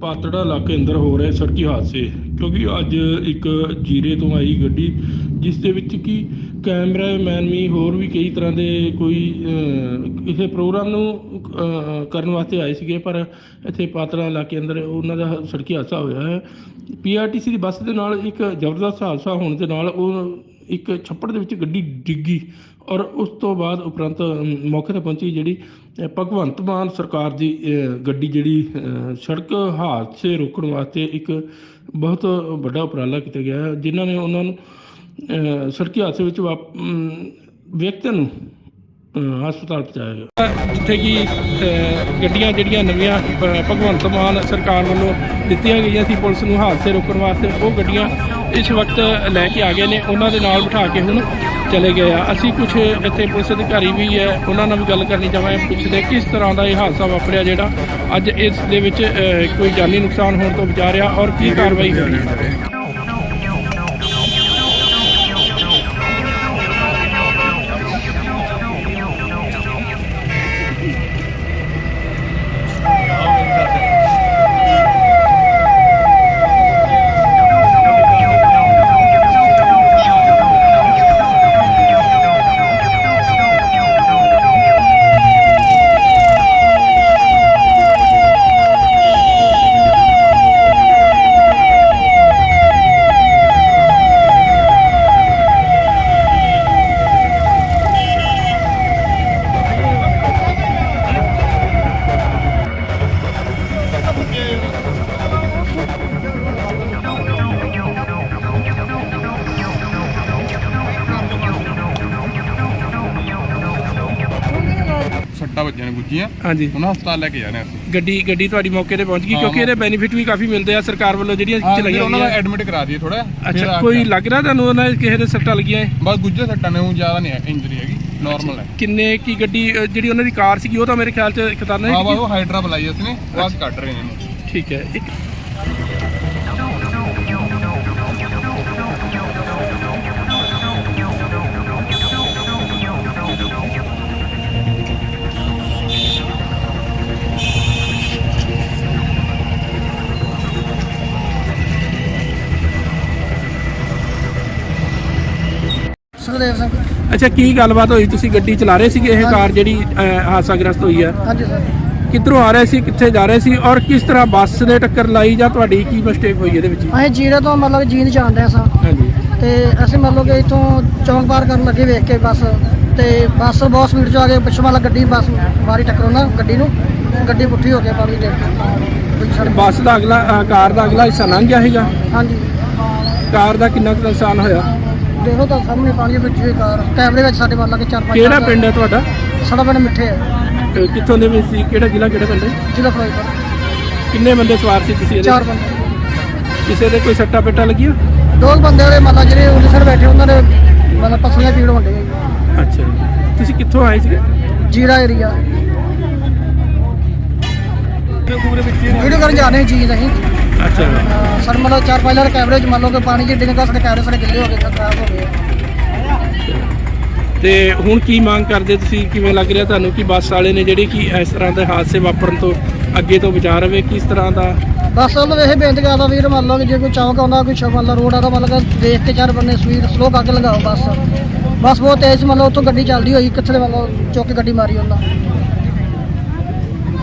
ਪਾਤੜਾ ਇਲਾਕੇ ਅੰਦਰ ਹੋ ਰਹੇ ਸੜਕੀ ਹਾਦਸੇ ਕਿਉਂਕਿ ਅੱਜ ਇੱਕ ਜੀਰੇ ਤੋਂ ਆਈ ਗੱਡੀ ਜਿਸ ਦੇ ਵਿੱਚ ਕੀ ਕੈਮਰਾਮੈਨ ਵੀ ਹੋਰ ਵੀ ਕਈ ਤਰ੍ਹਾਂ ਦੇ ਕੋਈ ਅਹ, ਕਿਸੇ ਪ੍ਰੋਗਰਾਮ ਨੂੰ ਕਰਨ ਵਾਸਤੇ ਆਏ ਸੀਗੇ ਪਰ ਇੱਥੇ ਪਾਤੜਾ ਇਲਾਕੇ ਅੰਦਰ ਉਹਨਾਂ ਦਾ ਸੜਕੀ ਹਾਦਸਾ ਹੋਇਆ ਹੈ। ਪੀਆਰਟੀਸੀ ਦੀ ਬੱਸ ਦੇ ਨਾਲ ਇੱਕ ਜ਼ਬਰਦਸਤ ਹਾਦਸਾ ਹੋਣ ਦੇ ਨਾਲ ਉਹ ਇੱਕ ਛੱਪੜ ਦੇ ਵਿੱਚ ਗੱਡੀ ਡਿੱਗੀ। ਔਰ ਉਸ ਤੋਂ ਬਾਅਦ ਉਪਰੰਤ ਮੌਕੇ ਤੇ ਪਹੁੰਚੀ ਜਿਹੜੀ ਭਗਵੰਤ ਮਾਨ ਸਰਕਾਰ ਦੀ ਗੱਡੀ ਜਿਹੜੀ ਸੜਕ ਹਾਦਸੇ ਰੋਕਣ ਵਾਸਤੇ ਇੱਕ ਬਹੁਤ ਵੱਡਾ ਉਪਰਾਲਾ ਕੀਤਾ ਗਿਆ ਹੈ ਜਿਨ੍ਹਾਂ ਨੇ ਉਹਨਾਂ ਨੂੰ ਸੜਕੀ ਹਾਦਸੇ ਵਿੱਚ ਵਾਪ- ਅਮ, ਨੂੰ ਹਸਪਤਾਲ ਪਹੁੰਚਾਇਆ ਗਿਆ। ਜਿੱਥੇ ਕਿ ਗੱਡੀਆਂ ਜਿਹੜੀਆਂ ਨਵੀਆਂ ਭਗਵੰਤ ਮਾਨ ਸਰਕਾਰ ਵੱਲੋਂ ਦਿੱਤੀਆਂ ਗਈਆਂ ਸੀ ਪੁਲਿਸ ਨੂੰ ਹਾਦਸੇ ਰੋਕਣ ਵਾਸਤੇ ਉਹ ਗੱਡੀਆਂ ਇਸ ਵਕਤ ਲੈ ਕੇ ਆ ਗਏ ਨੇ, ਉਹਨਾਂ ਦੇ ਨਾਲ ਬਿਠਾ ਕੇ ਹੁਣ ਚਲੇ ਗਏ ਆ। ਅਸੀਂ ਕੁਝ ਇੱਥੇ ਪੁਲਿਸ ਅਧਿਕਾਰੀ ਵੀ ਹੈ, ਉਹਨਾਂ ਨਾਲ ਵੀ ਗੱਲ ਕਰਨੀ ਚਾਹਾਂਗੇ ਪੁੱਛਦੇ ਕਿਸ ਤਰ੍ਹਾਂ ਦਾ ਇਹ ਹਾਦਸਾ ਵਾਪਰਿਆ ਜਿਹੜਾ ਅੱਜ ਇਸ ਦੇ ਵਿੱਚ ਕੋਈ ਜਾਨੀ ਨੁਕਸਾਨ ਹੋਣ ਤੋਂ ਬਚਾ ਰਿਹਾ ਔਰ ਕੀ ਕਾਰਵਾਈ ਹੋਈ ਹੈ ਸੱਟਾਂ ਵੱਜੀਆਂ ਨੇ ਗੁੱਜੀਆਂ। ਹਾਂਜੀ। ਉਹਨਾਂ ਹਸਪਤਾਲ ਲੈ ਕੇ ਜਾ ਰਹੇ ਅਸੀਂ। ਗੱਡੀ ਗੱਡੀ ਤੁਹਾਡੀ ਮੌਕੇ ਤੇ ਪਹੁੰਚ ਗਈ ਹਾਂ, ਕਿਉਂਕਿ ਇਹਦੇ ਬੈਨੀਫਿਟ ਵੀ ਕਾਫੀ ਮਿਲਦੇ ਆ ਸਰਕਾਰ ਵੱਲੋਂ ਜਿਹੜੀਆਂ ਹਾਂ ਚਲਾਈਆਂ ਉਹਨਾਂ ਦਾ ਗਈਆਂ ਐਡਮਿਟ ਕਰਾ ਦਈਏ ਥੋੜਾ ਅੱਛਾ ਕੋਈ ਲੱਗ ਰਿਹਾ ਤੁਹਾਨੂੰ ਉਹਨਾਂ ਦੇ ਕਿਸੇ ਦੇ ਸੱਟਾਂ ਲੱਗੀਆਂ ਹੈ? ਬਸ ਗੁੱਜੇ ਸੱਟਾਂ ਨੇ ਉਹ ਜ਼ਿਆਦਾ ਨਹੀਂ ਇੰਜਰੀ ਹੈਗੀ ਨਾਰਮਲ ਹੈ। ਕਿੰਨੇ ਕੀ ਗੱਡੀ ਅ, ਜਿਹੜੀ ਉਹਨਾਂ ਦੀ ਕਾਰ ਸੀਗੀ ਉਹ ਤਾਂ ਮੇਰੇ ਖਿਆਲ ਚ ਖਤਰਨਾਕ ਹਾਂ ਹੈ ਬਸ ਉਹ ਹਾਈਡਰਾ ਬੁਲਾਈ ਅਸੀਂ ਨੇ ਬਸ ਕੱਢ ਰਹੇ ਨੇ ਇਹਨੂੰ। ਠੀਕ ਹੈ ਇੱਕ ਸੁਖਦੇਵ ਸਿੰਘ ਅੱਛਾ ਕੀ ਗੱਲਬਾਤ ਹੋਈ? ਤੁਸੀਂ ਗੱਡੀ ਚਲਾ ਰਹੇ ਸੀਗੇ? ਇਹ ਕਾਰ ਜਿਹੜੀ ਅ, ਹਾਦਸਾਗ੍ਰਸਤ ਹੋਈ ਹੈ। ਹਾਂਜੀ ਸਰ। ਕਿੱਧਰੋਂ ਆ ਰਹੇ ਸੀ? ਕਿੱਥੇ ਜਾ ਰਹੇ ਸੀ? ਔਰ ਕਿਸ ਤਰ੍ਹਾਂ ਬੱਸ ਨੇ ਟੱਕਰ ਲਾਈ ਜਾਂ ਤੁਹਾਡੀ ਕੀ ਮਿਸਟੇਕ ਹੋਈ ਇਹਦੇ ਵਿੱਚ? ਅਸੀਂ ਜੀਰੇ ਤੋਂ ਮਤਲਬ ਜੀਂਦ ਜਾਂਦੇ ਸਾਂ ਹਾਂਜੀ। ਤੇ ਅਸੀਂ ਮਤਲਬ ਕਿ ਇੱਥੋਂ ਚੌਂਕ ਪਾਰ ਕਰਨ ਲੱਗੇ ਵੇਖ ਕੇ ਬੱਸ। ਤੇ ਬੱਸ ਬਹੁਤ ਸਪੀਡ 'ਚ ਆ ਗਈ ਪਿੱਛੋਂ ਵਾਲਾ ਗੱਡੀ ਬੱਸ ਮਾਰੀ ਟੱਕਰ ਉਹਨਾਂ ਗੱਡੀ ਨੂੰ। ਗੱਡੀ ਪੁੱਠੀ ਹੋ ਕੇ ਪਾਣੀ ਦੇ ਵਿੱਚ ਬੱਸ ਦਾ ਅਗਲਾ ਕਾਰ ਦਾ ਅਗਲਾ ਹਿੱਸਾ ਲੰਘ ਗਿਆ ਸੀਗਾ। ਹਾਂਜੀ। ਕਾਰ ਦਾ ਕਿੰਨਾ ਕੁ ਨੁਕਸਾਨ ਹੋਇਆ? ਦੇਖੋ ਤਾਂ ਸਾਹਮਣੇ ਪਾਣੀ ਵਿੱਚ ਹੀ ਕਾਰ ਕੈਮਰੇ ਵਿੱਚ ਸਾਡੇ ਵੱਲ ਲੱਗੇ ਚਾਰ ਪੰਜ ਕਿਹੜਾ ਪਿੰਡ ਹੈ ਤੁਹਾਡਾ? ਸਾਡਾ ਪਿੰਡ ਮਿੱਠੇ ਹੈ। ਅ, ਕਿੱਥੋਂ ਦੇ ਵਿੱਚ ਸੀ? ਕਿਹੜਾ ਜ਼ਿਲ੍ਹਾ ਕਿਹੜਾ ਪਿੰਡ ਹੈ? ਜ਼ਿਲ੍ਹਾ ਫਿਰੋਜ਼ਪੁਰ। ਕਿੰਨੇ ਬੰਦੇ ਸਵਾਰ ਸੀ ਤੁਸੀਂ ਇਹਦੇ? ਚਾਰ ਬੰਦੇ। ਕਿਸੇ ਦੇ ਕੋਈ ਸੱਟਾ ਪੇਟਾ ਲੱਗੀਆਂ? ਦੋ ਬੰਦੇ ਵਾਲੇ ਮਤਲਬ ਜਿਹੜੇ ਉਹਦੇ ਸਰ ਬੈਠੇ ਉਹਨਾਂ ਦੇ ਮਤਲਬ ਪਸਲੀਆਂ ਪੀੜ ਹੁੰਦੇ ਅੱਛਾ ਜੀ। ਤੁਸੀਂ ਕਿੱਥੋਂ ਆਏ ਸੀਗੇ? ਜੀਰਾ ਏਰੀਆ ਵੀਡੀਓ ਕਰਨ ਜਾ ਰਹੇ ਜੀ ਨਹੀਂ ਅੱਛਾ। ਸਰ ਮਤਲਬ ਚਾਰ ਪੰਜ ਕੈਮਰੇ ਚ ਮੰਨ ਲਓ ਕਿ ਪਾਣੀ ਚ ਡਿੱਗਦਾ ਸਾਡੇ ਕੈਮਰੇ ਸਾਡੇ ਗਿੱਲੇ ਹੋ ਗਏ ਸਰ ਖਰਾਬ ਹੋ ਗਏ। ਤੇ ਹੁਣ ਕੀ ਮੰਗ ਕਰਦੇ ਤੁਸੀਂ? ਕਿਵੇਂ ਲੱਗ ਰਿਹਾ ਤੁਹਾਨੂੰ ਕਿ ਬੱਸ ਵਾਲੇ ਨੇ ਜਿਹੜੇ ਕਿ ਇਸ ਤਰ੍ਹਾਂ ਦੇ ਹਾਦਸੇ ਵਾਪਰਨ ਤੋਂ ਅੱਗੇ ਤੋਂ ਬਚਾ ਰਵੇ? ਕਿਸ ਤਰ੍ਹਾਂ ਦਾ? ਬਸ ਉਹ ਇਹ ਬੇਨਤੀ ਕਰਦਾ ਵੀਰ ਮੰਨ ਲਓ ਕਿ ਜੇ ਕੋਈ ਚੌਂਕ ਆਉਂਦਾ ਕੋਈ ਸ਼ਮਲ ਦਾ ਰੋਡ ਆਦਾ ਕਿ ਦੇਖ ਕੇ ਚਾਰ ਬੰਦੇ ਸਪੀਡ ਸਲੋ ਕਰਕੇ ਲਗਾਓ ਬਸ। ਬਸ ਬਹੁਤ ਤੇਜ਼ ਮੰਨ ਲਓ ਉੱਥੋਂ ਗੱਡੀ ਚੱਲਦੀ ਹੋਈ ਕਿੱਥੇ ਦੇ ਮਤਲਬ ਚੁੱਕ ਕੇ ਗੱਡੀ ਮਾਰੀ ਉਹਨਾਂ।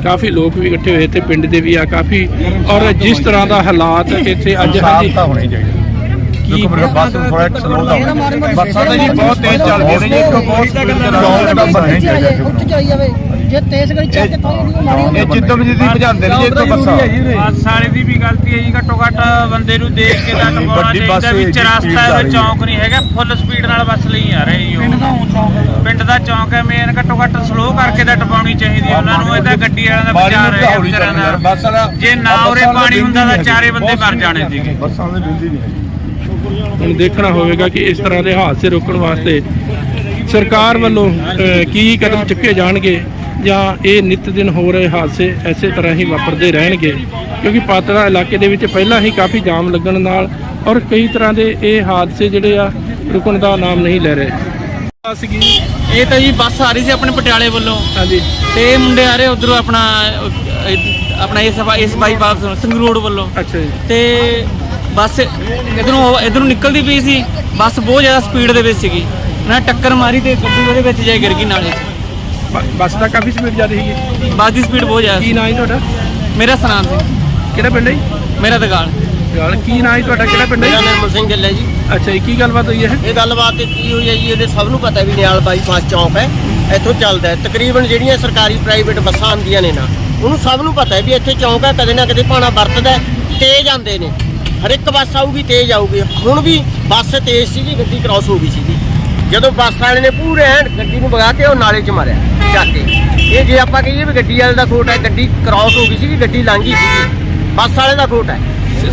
ਕਾਫੀ ਲੋਕ ਵੀ ਇਕੱਠੇ ਹੋਏ ਤੇ ਪਿੰਡ ਦੇ ਵੀ ਆ ਕਾਫੀ ਔਰ ਜਿਸ ਤਰ੍ਹਾਂ ਦਾ ਹਾਲਾਤ ਇੱਥੇ ਅੱਜ ਹਾਂਜੀ। ਤਾਂ ਹੋਣੀ ਚਾਹੀਦੀ। ਕੀ ਬੱਸ ਥੋੜਾ ਸਲੋ ਦਾ ਬੱਸਾਂ ਤਾਂ ਜੀ ਬਹੁਤ ਤੇਜ਼ ਚੱਲਦੀਆਂ ਨੇ ਜੀ। ਇੱਕ ਬਹੁਤ ਸਪੀਡ ਦੇ ਨਾਲ ਚੌਂਕ ਨੰਬਰ ਨਹੀਂ ਚਾਹੀਦਾ ਉੱਥੇ ਜਾਈ ਜਾਵੇ ਜੇ ਤੇਜ਼ ਗੱਡੀ ਚੱਕ ਕੇ ਤਾਂ ਉਹਦੀ ਮਾਰੀ ਇਹ ਜਿੱਦਮ ਜਿੱਦੀ ਭਜਾਉਂਦੇ ਨੇ ਜੀ ਇੱਥੋਂ ਬੱਸਾਂ। ਬੱਸ ਵਾਲੇ ਦੀ ਵੀ ਗਲਤੀ ਹੈ ਜੀ ਘੱਟੋ ਘੱਟ ਬੰਦੇ ਨੂੰ ਦੇਖ ਕੇ ਤਾਂ ਟਪਾਉਣਾ ਵੱਡੀ ਬੱਸ ਚਾਹੀਦਾ ਵਿੱਚ ਦੀ ਰਸਤਾ speed ਹੈ ਜਾ ਉਹ ਰਹੀ ਚੌਂਕ ਨਹੀਂ ਹੈਗਾ ਫੁੱਲ ਸਪੀਡ ਨਾਲ ਬੱਸ ਲਈ ਆ ਰਹੇ ਜੀ ਉਹ। ਪਿੰਡ ਦਾ ਚੌਂਕ ਹੈ। ਮੇਨ ਘੱਟੋ ਘੱਟ ਸਲੋ ਕਰਕੇ ਤਾਂ ਟਪਾਉਣੀ ਚਾਹੀਦੀ ਹੈ। ਉਹਨਾਂ ਨੂੰ ਇਹਦਾ ਗੱਡੀ ਵਾਲਿਆਂ ਦਾ ਬਾਰੀ ਵਿਚਾਰ ਨੂੰ ਹੈ ਹੌਲੀ ਵਿਚਾਰਿਆਂ ਚੱਲਣਾ ਦਾ ਬੱਸ ਵਾਲਾ ਜੇ ਨਾ ਬੱਸਾਂ ਉਰੇ ਵਾਲਾ ਪਾਣੀ ਬਿਲਦੀ ਹੁੰਦਾ ਤਾਂ ਨਹੀਂ ਚਾਰੇ ਬੰਦੇ ਮਰ ਜਾਣੇ ਸੀਗੇ। ਬੱਸਾਂ ਦੇ ਬਿਲਦੀ ਨਹੀਂ ਹੈਗੀ। ਹੁਣ ਦੇਖਣਾ ਹੋਵੇਗਾ ਕਿ ਇਸ ਤਰ੍ਹਾਂ ਦੇ ਹਾਦਸੇ ਰੋਕਣ ਵਾਸਤੇ ਸਰਕਾਰ ਵੱਲੋਂ ਅ, ਕੀ ਕਦਮ ਚੁੱਕੇ ਜਾਣਗੇ? ਜਾਂ ਇਹ ਨਿਤ ਦਿਨ ਹੋ ਰਹੇ ਹਾਦਸੇ ਐਸੇ ਤਰ੍ਹਾਂ ਹੀ ਵਾਪਰਦੇ ਰਹਿਣਗੇ ਕਿਉਂਕਿ ਪਾਤੜਾ ਇਲਾਕੇ ਦੇ ਵਿੱਚ ਪਹਿਲਾਂ ਹੀ ਕਾਫੀ ਜਾਮ ਲੱਗਣ ਨਾਲ ਔਰ ਕਈ ਤਰ੍ਹਾਂ ਦੇ ਇਹ ਹਾਦਸੇ ਜਿਹੜੇ ਆ ਰੁਕਣ ਦਾ ਨਾਮ ਨਹੀਂ ਲੈ ਰਹੇ। ਸੀਗੀ। ਇਹ ਤਾਂ ਜੀ ਬੱਸ ਆ ਰਹੀ ਸੀ ਆਪਣੇ ਪਟਿਆਲੇ ਵੱਲੋਂ। ਹਾਂਜੀ। ਤੇ ਇਹ ਮੁੰਡੇ ਆ ਰਹੇ ਉਧਰੋਂ ਆਪਣਾ ਆਪਣਾ ਇਸ ਇਸ ਬਾਈਪਾਸ ਰੋਡ ਵੱਲੋਂ। ਅੱਛਾ ਜੀ। ਤੇ ਬੱਸ ਇਧਰੋਂ ਇਧਰੋਂ ਨਿਕਲਦੀ ਪਈ ਸੀ। ਬੱਸ ਬਹੁਤ ਜ਼ਿਆਦਾ ਸਪੀਡ ਦੇ ਵਿੱਚ ਸੀਗੀ। ਨੇ ਟੱਕਰ ਮਾਰੀ ਤੇ ਗੱਡੀ ਉਹਦੇ ਵਿੱਚ ਜਾ ਕੇ ਗਿਰ ਗਈ ਨਾਲੇ। ਬ- ਬੱਸ ਦਾ ਕਾਫੀ ਸਪੀਡ ਜਾ ਰਹੀ ਹੈ ਬੱਸ ਦੀ ਸਪੀਡ ਬਹੁਤ ਜ਼ਿਆਦਾ ਕੀ ਸੀ। ਨਾਂ ਹੈ ਤੁਹਾਡਾ? ਮੇਰਾ ਸਨਾਮ ਸੀ ਕਿਹੜਾ ਪਿੰਡ ਹੈ ਜੀ? ਮੇਰਾ ਦੁਕਾਨ ਗੱਲ ਕੀ ਨਾਂ ਹੈ ਤੁਹਾਡਾ? ਕਿਹੜਾ ਪਿੰਡ ਮੇਰਾ ਹੈ ਨਿਰਮਲ ਸਿੰਘ ਗਿੱਲ ਹੈ ਜੀ। ਅੱਛਾ ਜੀ ਕੀ ਗੱਲਬਾਤ ਹੋਈ ਹੈ? ਇਹ ਗੱਲਬਾਤ ਤੇ ਕੀ ਹੋਈ ਹੈ ਜੀ ਇਹਦੇ ਸਭ ਨੂੰ ਪਤਾ ਵੀ ਨਿਆਲ ਬਾਈਪਾਸ ਚੌਂਕ ਹੈ। ਇੱਥੋਂ ਚੱਲਦਾ ਹੈ। ਤਕਰੀਬਨ ਜਿਹੜੀਆਂ ਸਰਕਾਰੀ ਪ੍ਰਾਈਵੇਟ ਬੱਸਾਂ ਆਉਂਦੀਆਂ ਨੇ ਨਾ ਉਹਨੂੰ ਸਭ ਨੂੰ ਪਤਾ ਹੈ ਵੀ ਇੱਥੇ ਚੌਂਕ ਹੈ ਕਦੇ ਨਾ ਕਦੇ ਭਾਣਾ ਵਰਤਦਾ ਹੈ, ਤੇਜ਼ ਆਉਂਦੇ ਨੇ। ਹਰ ਇੱਕ ਬੱਸ ਆਊਗੀ ਤੇਜ਼ ਆਊਗੀ। ਹੁਣ ਵੀ ਬੱਸ ਤੇਜ਼ ਸੀ ਜੀ ਗੱਡੀ ਕ੍ਰਾਸ ਹੋ ਗਈ ਸੀ ਜੀ ਜਦੋਂ ਬੱਸ ਵਾਲੇ ਨੇ ਪੂਰੇ ਐਨ ਗੱਡੀ ਨੂੰ ਵਗਾ ਕੇ ਉਹ ਨਾਲੇ 'ਚ ਮਾਰਿਆ। ਚੱਕ ਕੇ ਇਹ ਜੇ ਆਪਾਂ ਕਹੀਏ ਵੀ ਗੱਡੀ ਵਾਲੇ ਦਾ ਖੋਟ ਹੈ ਗੱਡੀ ਕ੍ਰਾਸ ਹੋ ਗਈ ਸੀ ਗੱਡੀ ਲੰਘੀ ਸੀ ਬੱਸ ਵਾਲੇ ਦਾ ਖੋਟ ਹੈ।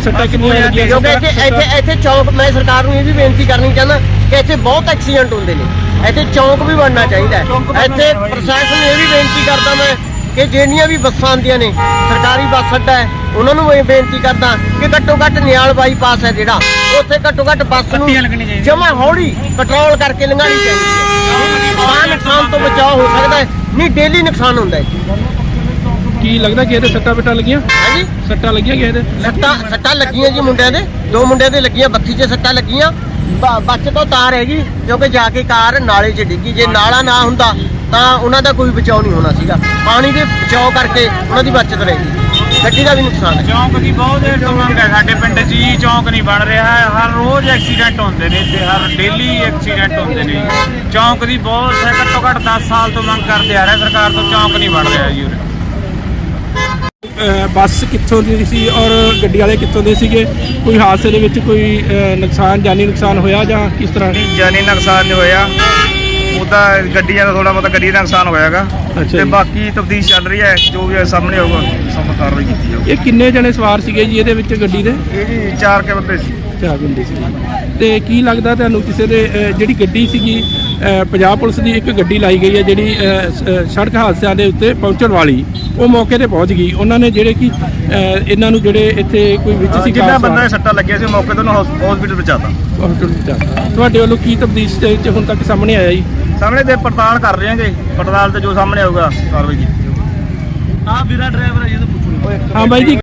ਸੱਟਾਂ ਕਿੰਨੀਆਂ ਲੱਗੀਆਂ? ਕਿਉਂਕਿ ਇੱਥੇ ਇੱਥੇ ਇੱਥੇ ਚੌਂਕ ਮੈਂ ਸਰਕਾਰ ਨੂੰ ਇਹ ਵੀ ਬੇਨਤੀ ਕਰਨੀ ਚਾਹੁੰਦਾ ਕਿ ਇੱਥੇ ਬਹੁਤ ਐਕਸੀਡੈਂਟ ਹੁੰਦੇ ਨੇ। ਇੱਥੇ ਚੌਂਕ ਵੀ ਬਣਨਾ ਚਾਹੀਦਾ ਹੈ। ਇੱਥੇ ਪ੍ਰਸ਼ਾਸਨ ਨੂੰ ਇਹ ਵੀ ਬੇਨਤੀ ਕਰਦਾ ਮੈਂ ਕਿ ਜਿਹੜੀਆਂ ਵੀ ਬੱਸਾਂ ਆਉਂਦੀਆਂ ਨੇ ਸਰਕਾਰੀ ਬੱਸ ਅੱਡਾ ਹੈ ਉਹਨਾਂ ਨੂੰ ਇਹ ਬੇਨਤੀ ਕਰਦਾ ਕਿ ਘੱਟੋ ਘੱਟ ਨਿਆਲ ਬਾਈਪਾਸ ਹੈ ਜਿਹੜਾ ਉੱਥੇ ਘੱਟੋ ਘੱਟ ਬੱਸ ਨੂੰ ਜਮਾ ਹੌਲੀ ਕੰਟਰੋਲ ਕਰਕੇ ਲੰਘਾਣੀ ਚਾਹੀਦੀ ਹੈ। ਨੁਕਸਾਨ ਤੋਂ ਬਚਾਅ ਹੋ ਸਕਦਾ ਹੈ। ਨਹੀਂ ਡੇਲੀ ਨੁਕਸਾਨ ਹੁੰਦਾ ਹੈ। ਕੀ ਲੱਗਦਾ ਕਿ ਇਹਦੇ ਸੱਟਾਂ ਪਿੱਟਾਂ ਲੱਗੀਆਂ? ਹਾਂਜੀ। ਸੱਟਾਂ ਲੱਗੀਆਂ ਕਿ ਇਹਦੇ? ਸੱਟਾਂ ਸੱਟਾਂ ਲੱਗੀਆਂ ਜੀ ਮੁੰਡਿਆਂ ਦੇ। ਦੋ ਮੁੰਡਿਆਂ ਦੇ ਲੱਗੀਆਂ ਬੱਤੀ 'ਚ ਸੱਟਾਂ ਲੱਗੀਆਂ। ਬੱਚ ਤੋਂ ਤਾਰ ਹੈਗੀ ਕਿਉਂਕਿ ਜਾ ਕੇ ਕਾਰ ਨਾਲੇ 'ਚ ਡਿੱਗੀ। ਜੇ ਨਾਲਾ ਨਾ ਹੁੰਦਾ ਤਾਂ ਉਹਨਾਂ ਦਾ ਕੋਈ ਬਚਾਅ ਨਹੀਂ ਹੋਣਾ ਸੀਗਾ। ਪਾਣੀ ਦੇ ਬਚਾਅ ਕਰਕੇ ਉਹਨਾਂ ਦੀ ਬਚਤ ਰਹੇਗੀ। ਗੱਡੀ ਦਾ ਵੀ ਨੁਕਸਾਨ ਹੈ। ਚੌਂਕ ਦੀ ਬਹੁਤ ਦੇਰ ਤੋਂ ਮੰਗ ਹੈ ਸਾਡੇ ਪਿੰਡ 'ਚ ਜੀ ਚੌਂਕ ਨਹੀਂ ਬਣ ਰਿਹਾ ਹੈ ਹਰ ਰੋਜ਼ ਐਕਸੀਡੈਂਟ ਹੁੰਦੇ ਨੇ ਤੇ ਹਰ ਡੇਲੀ ਐਕਸੀਡੈਂਟ ਹੁੰਦੇ ਨੇ ਚੌਂਕ ਦੀ ਬਹੁਤ ਹੈ ਘੱਟੋ ਘੱਟ 10 ਸਾਲ ਤੋਂ ਮੰਗ ਕਰਦੇ ਆ ਰਹੇ ਸਰਕਾਰ ਤੋਂ ਚੌਂਕ ਨਹੀਂ ਬਣ ਰਿਹਾ ਜੀ ਉਰੇ। ਬੱਸ ਕਿੱਥੋਂ ਦੀ ਸੀ ਔਰ ਗੱਡੀ ਵਾਲੇ ਕਿੱਥੋਂ ਦੇ ਸੀਗੇ? ਕੋਈ ਹਾਦਸੇ ਦੇ ਵਿੱਚ ਕੋਈ ਨੁਕਸਾਨ ਜਾਨੀ ਨੁਕਸਾਨ ਹੋਇਆ ਜਾਂ ਕਿਸ ਤਰ੍ਹਾਂ? ਜਾਨੀ ਨੁਕਸਾਨ ਨਹੀਂ ਹੋਇਆ। ਉਹਦਾ ਗੱਡੀਆਂ ਦਾ ਥੋੜਾ ਬਹੁਤਾ ਗੱਡੀ ਦਾ ਨੁਕਸਾਨ ਹੋਇਆਗਾ। ਅੱਛਾ ਤੇ ਜੀ। ਬਾਕੀ ਤਫਤੀਸ਼ ਚੱਲ ਰਹੀ ਹੈ ਜੋ ਵੀ ਸਾਹਮਣੇ ਆਊਗਾ ਸਭ ਕਾਰਵਾਈ ਕੀਤੀ ਜਾਊਗੀ। ਇਹ ਕਿੰਨੇ ਜਣੇ ਸਵਾਰ ਸੀਗੇ ਜੀ ਇਹਦੇ ਵਿੱਚ ਗੱਡੀ ਦੇ? ਇਹ ਜੀ ਚਾਰ ਕੇ ਬੰਦੇ ਸੀ। ਚਾਰ ਬੰਦੇ ਸੀ। ਤੇ ਕੀ ਲੱਗਦਾ ਤੁਹਾਨੂੰ ਕਿਸੇ ਦੇ ਅਹ, ਜਿਹੜੀ ਗੱਡੀ ਸੀਗੀ ਅਹ, ਪੰਜਾਬ ਪੁਲਿਸ ਦੀ ਇੱਕ ਗੱਡੀ ਲਾਈ ਗਈ ਹੈ ਜਿਹੜੀ ਅਹ, ਸ- ਅਹ, ਸੜਕ ਹਾਦਸਿਆਂ ਦੇ ਉੱਤੇ ਪਹੁੰਚਣ ਵਾਲੀ ਉਹ ਮੌਕੇ ਤੇ ਪਹੁੰਚ ਗਈ। ਉਹਨਾਂ ਨੇ ਜਿਹੜੇ ਕਿ ਅਹ, ਇਹਨਾਂ ਨੂੰ ਜਿਹੜੇ ਇੱਥੇ ਕੋਈ ਵਿੱਚ ਸੀ ਜਿੰਨਾ ਬੰਦਾ ਸੱਟਾਂ ਲੱਗੀਆਂ ਸੀ ਮੌਕੇ ਤੋਂ ਹਸਪੀਟਲ ਪਹੁੰਚਾਤਾ। ਤੁਹਾਡੇ ਵੱਲੋਂ ਕੀ ਤਬਦੀਸ਼ ਵਿੱਚ ਹੁਣ ਤੱਕ ਸਾਹਮਣੇ ਆਇਆ ਜੀ? ਸਾਹਮਣੇ ਤੇ ਪੜਤਾਲ ਕਰ ਰਹੇ ਹਾਂਗੇ। ਪੜਤਾਲ ਤੇ ਜੋ ਸਾਹਮਣੇ ਆਊਗਾ ਕਾਰਵਾਈ ਕੀਤੀ ਜਾਊਗੀ। ਹਾਂ ਬਾਈ ਜੀ